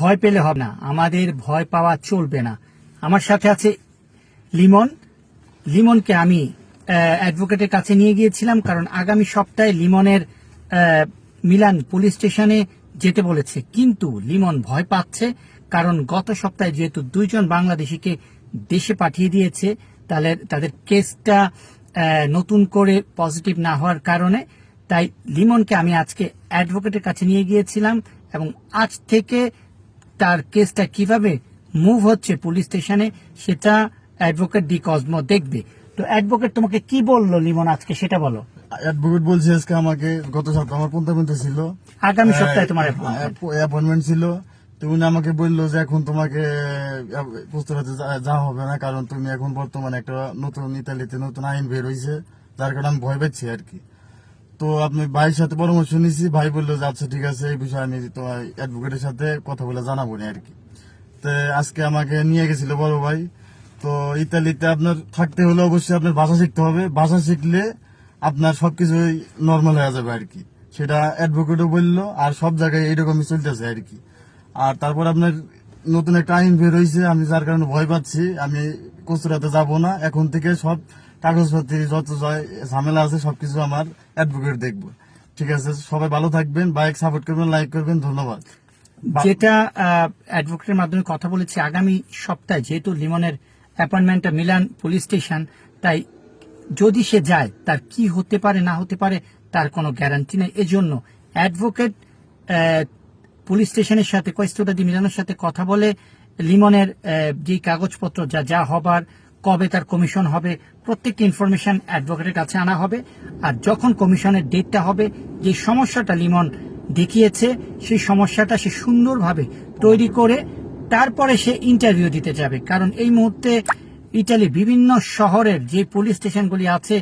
ভয় পেলে হবে না। আমাদের ভয় পাওয়া চলবে না। আমার সাথে আছে লিমন। লিমনকে আমি অ্যাডভোকেটের কাছে নিয়ে গিয়েছিলাম কারণ আগামী সপ্তাহে লিমনের মিলান পুলিশ স্টেশনে যেতে বলেছে। কিন্তু লিমন ভয় পাচ্ছে কারণ গত সপ্তাহে যেহেতু দুইজন বাংলাদেশিকে দেশে পাঠিয়ে দিয়েছে, তাহলে তাদের কেসটা নতুন করে পজিটিভ না হওয়ার কারণে তাই লিমনকে আমি আজকে অ্যাডভোকেটের কাছে নিয়ে গিয়েছিলাম এবং আজ থেকে তার কেসটা কীভাবে মুভ হচ্ছে পুলিশ স্টেশনে সেটা অ্যাডভোকেট ডি কসমো দেখবে। তো অ্যাডভোকেট তোমাকে কি বলল লিমন আজকে সেটা বলো। অ্যাডভোকেট বলছে আজকে আমাকে গত সপ্তাহে আমার পন্থা ছিল আগামী সপ্তাহে তোমার অ্যাপয়েন্টমেন্ট ছিল। তো উনি আমাকে বলল যে এখন তোমাকে পুস্তকাতে যাওয়া হবে না কারণ তুমি এখন বর্তমানে একটা নতুন ইতালিতে নতুন আইন বের হয়েছে যার কারণে আমি ভয় পাচ্ছি আর কি। তো আপনি ভাইয়ের সাথে পরামর্শ নিয়েছি। ভাই বলল যে আচ্ছা ঠিক আছে, এই বিষয়ে আমি তো অ্যাডভোকেটের সাথে কথা বলে জানাব না আর কি তো আজকে আমাকে নিয়ে গেছিল বড় ভাই। তো ইতালিতে আপনার থাকতে হলে অবশ্যই আপনার ভাষা শিখতে হবে। ভাষা শিখলে আপনার সবকিছুই নর্মাল হয়ে যাবে আর কি সেটা অ্যাডভোকেটও বলল, আর সব জায়গায় এইরকমই চলতেছে আর কি আর তারপর আপনার নতুন একটা আইন বের হয়েছে আমি যার কারণে ভয় পাচ্ছি। আমি কচুরাতে যাব না। এখন থেকে সব কাগজপত্র যত ঝামেলা আছে, সবকিছু আমার অ্যাডভোকেট দেখব। ঠিক আছে, সবাই ভালো থাকবেন বাইক সাপোর্ট করবেন লাইক করবেন, ধন্যবাদ। যেটা অ্যাডভোকেটের মাধ্যমে কথা বলেছি, আগামী সপ্তাহে যেহেতু লিমনের অ্যাপয়েন্টমেন্টটা মিলান পুলিশ স্টেশন তাই যদি সে যায়, তার কি হতে পারে, না হতে পারে, তার কোনো গ্যারান্টি নেই। এজন্য অ্যাডভোকেট পুলিশ স্টেশনের সাথে কোয়েস্টোটা দি মিলানের সাথে কথা বলে, লিমনের যে কাগজপত্র, যা যা হবার কবে তার কমিশন হবে, প্রত্যেকটি ইনফরমেশন অ্যাডভোকেটের কাছে আনা হবে। আর যখন কমিশনের ডেটটা হবে, যে সমস্যাটা লিমন দেখিয়েছে, সেই সমস্যাটা সে সুন্দরভাবে তৈরি করে তারপরে সে ইন্টারভিউ দিতে যাবে। কারণ এই মুহূর্তে ইটালি বিভিন্ন শহরের যে পুলিশ স্টেশনগুলি আছে,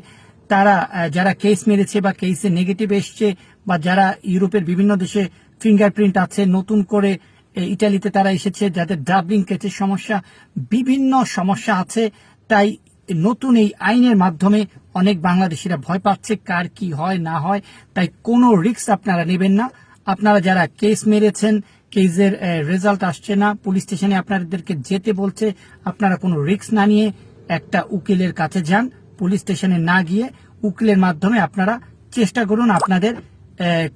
তারা যারা কেস মেরেছে বা কেসে নেগেটিভ এসছে, বা যারা ইউরোপের বিভিন্ন দেশে ফিঙ্গারপ্রিন্ট আছে, নতুন করে ইটালিতে তারা এসেছে, যাদের ডাবলিং কেসের সমস্যা, বিভিন্ন সমস্যা আছে তাই নতুন এই আইনের মাধ্যমে অনেক বাংলাদেশিরা ভয় পাচ্ছে কার কি হয়, না হয়। তাই কোনো রিস্ক আপনারা নেবেন না। আপনারা যারা কেস মেরেছেন, কেসের রেজাল্ট আসছে না, পুলিশ স্টেশনে আপনাদেরকে যেতে বলছে, আপনারা কোনো রিস্ক না নিয়ে একটা উকিলের কাছে যান, পুলিশ স্টেশনে না গিয়ে উকিলের মাধ্যমে আপনারা চেষ্টা করুন আপনাদের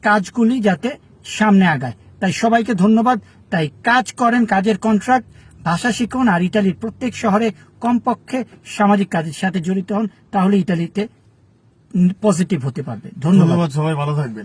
কাজগুলি যাতে সামনে আগায়। তাই সবাইকে ধন্যবাদ। তাই কাজ করেন, কাজের কন্ট্রাক্ট ভাষা শিখুন আর ইটালির প্রত্যেক শহরে কমপক্ষে সামাজিক কাজের সাথে জড়িত হন, তাহলে ইটালিতে পজিটিভ হতে পারবে। ধন্যবাদ সবাই, ভালো থাকবেন।